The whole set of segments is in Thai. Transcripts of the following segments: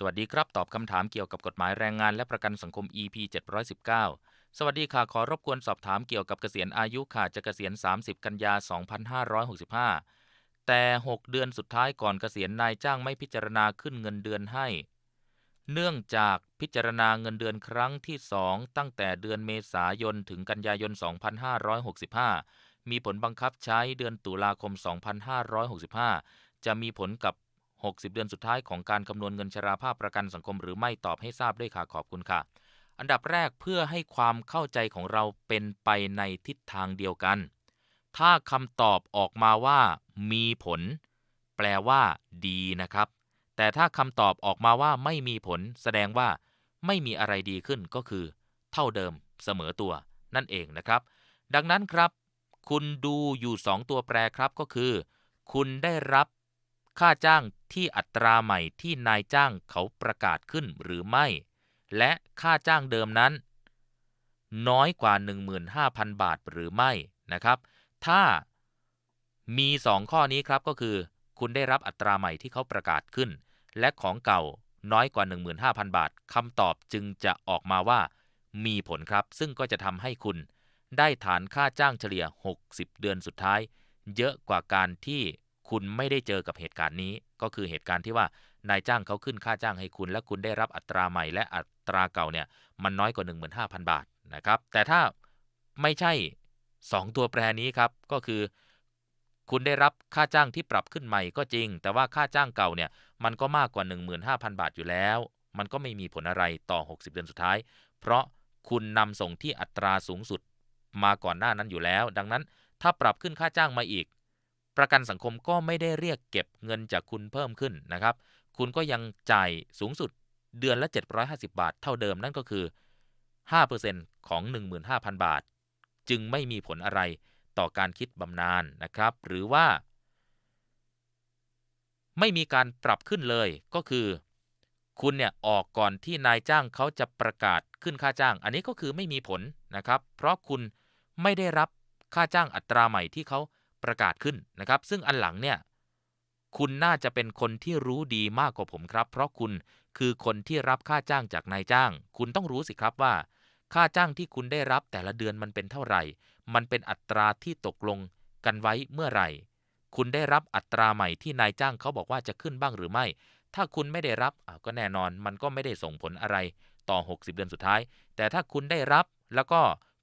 สวัสดีครับ ตอบคำถามเกี่ยวกับกฎหมายแรงงานและประกันสังคม EP 719 สวัสดีค่ะ ขอรบกวนสอบถามเกี่ยวกับเกษียณอายุค่ะ จะเกษียณ 30 กันยา 2565 แต่ 6 เดือนสุดท้ายก่อนเกษียณนายจ้างไม่พิจารณาขึ้นเงินเดือนให้ เนื่องจากพิจารณาเงินเดือนครั้งที่ 2 ตั้งแต่เดือนเมษายนถึงกันยายน 2565 มีผลบังคับใช้เดือนตุลาคม 2565 จะมีผลกับ 60 เดือนสุดท้ายของการคำนวณเงินชราภาพประกันสังคมหรือไม่ตอบให้ทราบด้วยค่ะขอบคุณค่ะ อันดับแรกเพื่อให้ความเข้าใจของเราเป็นไปในทิศทางเดียวกัน ถ้าคำตอบออกมาว่า มีผล แปลว่า ดีนะครับ แต่ถ้าคำตอบออกมาว่าไม่มีผล แสดงว่า ไม่มีอะไรดีขึ้นก็คือ เท่าเดิม เสมอตัว นั่นเองนะครับ ดังนั้นครับ คุณดูอยู่ 2 ตัวแปรครับก็คือ คุณได้รับ ค่าจ้างที่อัตราใหม่ที่นายจ้างเขาประกาศขึ้นหรือไม่ และค่าจ้างเดิมนั้น น้อยกว่า 15,000 บาทหรือไม่นะครับ ถ้ามี 2 ข้อนี้ครับก็คือ คุณได้รับอัตราใหม่ที่เขาประกาศขึ้น และของเก่าน้อยกว่า 15,000 บาทคำตอบจึงจะออกมาว่ามีผลครับ ซึ่งก็จะทำให้คุณ ได้ฐานค่าจ้างเฉลี่ย 60 เดือนสุดท้าย เยอะกว่าการที่ คุณไม่ได้เจอกับเหตุการณ์นี้ ก็คือเหตุการณ์ที่ว่านายจ้างเขาขึ้นค่าจ้างให้คุณ และคุณได้รับอัตราใหม่และอัตราเก่าเนี่ยมันน้อยกว่า 15,000 บาทนะครับแต่ถ้าไม่ใช่ 2 ตัวแปรนี้ครับก็คือ คุณได้รับค่าจ้างที่ปรับขึ้นใหม่ก็จริง แต่ว่าค่าจ้างเก่าเนี่ยมันก็มากกว่า 15,000 บาทอยู่แล้ว มันก็ไม่มีผลอะไรต่อ 60 เดือนสุดท้าย เพราะคุณนำส่งที่อัตราสูงสุดมาก่อนหน้านั้นอยู่แล้ว ดังนั้นถ้าปรับขึ้นค่าจ้างมาอีก ประกันสังคมก็ไม่ได้เรียกเก็บเงินจากคุณเพิ่มขึ้นนะครับ คุณก็ยังจ่ายสูงสุดเดือนละ 750 บาท เท่าเดิมนั่นก็คือ 5%ของ 15,000 บาท จึงไม่มีผลอะไรต่อการคิดบำนาญนะครับ หรือว่า ไม่มีการปรับขึ้นเลยก็คือ คุณเนี่ยออกก่อนที่นายจ้างเขาจะประกาศขึ้นค่าจ้าง อันนี้ก็คือไม่มีผลนะครับ เพราะคุณไม่ได้รับค่าจ้างอัตราใหม่ที่เขา ประกาศขึ้นนะครับ ซึ่งอันหลังเนี่ยคุณน่าจะเป็นคนที่รู้ดีมากกว่าผมครับ เพราะคุณคือคนที่รับค่าจ้างจากนายจ้าง คุณต้องรู้สิครับว่า ค่าจ้างที่คุณได้รับแต่ละเดือนมันเป็นเท่าไหร่ มันเป็นอัตราที่ตกลงกันไว้เมื่อไหร่ คุณได้รับอัตราใหม่ที่นายจ้างเขาบอกว่าจะขึ้นบ้างหรือไม่ ถ้าคุณไม่ได้รับก็แน่นอน มันก็ไม่ได้ส่งผลอะไรต่อ 60 เดือนสุดท้าย แต่ถ้าคุณได้รับแล้วก็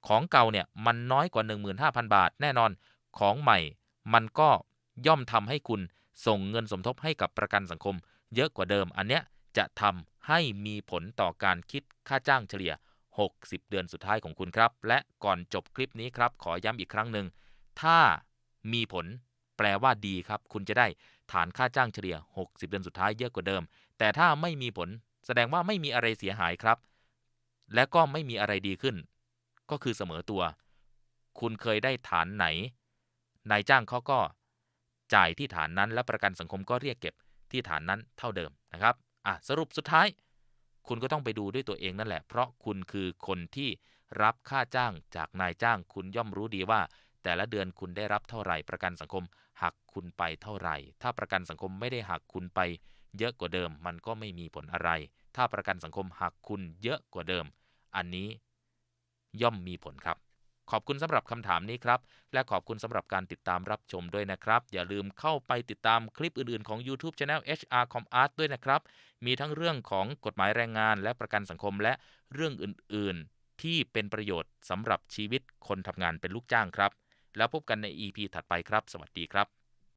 ของเก่าเนี่ยมันน้อยกว่า 15,000 บาท แน่นอน ของใหม่ มันก็ย่อมทำให้คุณส่งเงินสมทบให้กับประกันสังคม เยอะกว่าเดิม อันเนี้ยจะทำให้มีผลต่อการคิดค่าจ้างเฉลี่ย 60 เดือนสุดท้ายของคุณครับ และก่อนจบคลิปนี้ครับ ขอย้ำอีกครั้งหนึ่ง ถ้ามีผลแปลว่าดีครับ คุณจะได้ฐานค่าจ้างเฉลี่ย 60 เดือนสุดท้ายเยอะกว่าเดิม แต่ถ้าไม่มีผลแสดงว่าไม่มีอะไรเสียหายครับ และก็ไม่มีอะไรดีขึ้น ก็คือเสมอตัว คุณเคยได้ฐานไหน นายจ้างเขาก็จ่ายที่ฐานนั้น และประกันสังคมก็เรียกเก็บที่ฐานนั้นเท่าเดิมนะครับอะสรุปสุดท้าย คุณก็ต้องไปดูด้วยตัวเองนั่นแหละ เพราะคุณคือคนที่รับค่าจ้างจากนายจ้างคุณย่อมรู้ดีว่า แต่ละเดือนคุณได้รับเท่าไหร่ ประกันสังคมหักคุณไปเท่าไหร่ ถ้าประกันสังคมไม่ได้หักคุณไป เยอะกว่าเดิม มันก็ไม่มีผลอะไร ถ้าประกันสังคมหักคุณเยอะกว่าเดิม อันนี้ย่อมมีผลครับ ขอบคุณสำหรับคำถามนี้ครับ และขอบคุณสำหรับการติดตามรับชมด้วยนะครับ อย่าลืมเข้าไปติดตามคลิปอื่นๆของ YouTube Channel HR Com Art ด้วยนะครับ มีทั้งเรื่องของกฎหมายแรงงานและประกันสังคมและเรื่องอื่นๆ ที่เป็นประโยชน์สำหรับชีวิตคนทำงานเป็นลูกจ้างครับ แล้วพบกันใน EP ถัดไปครับ สวัสดีครับ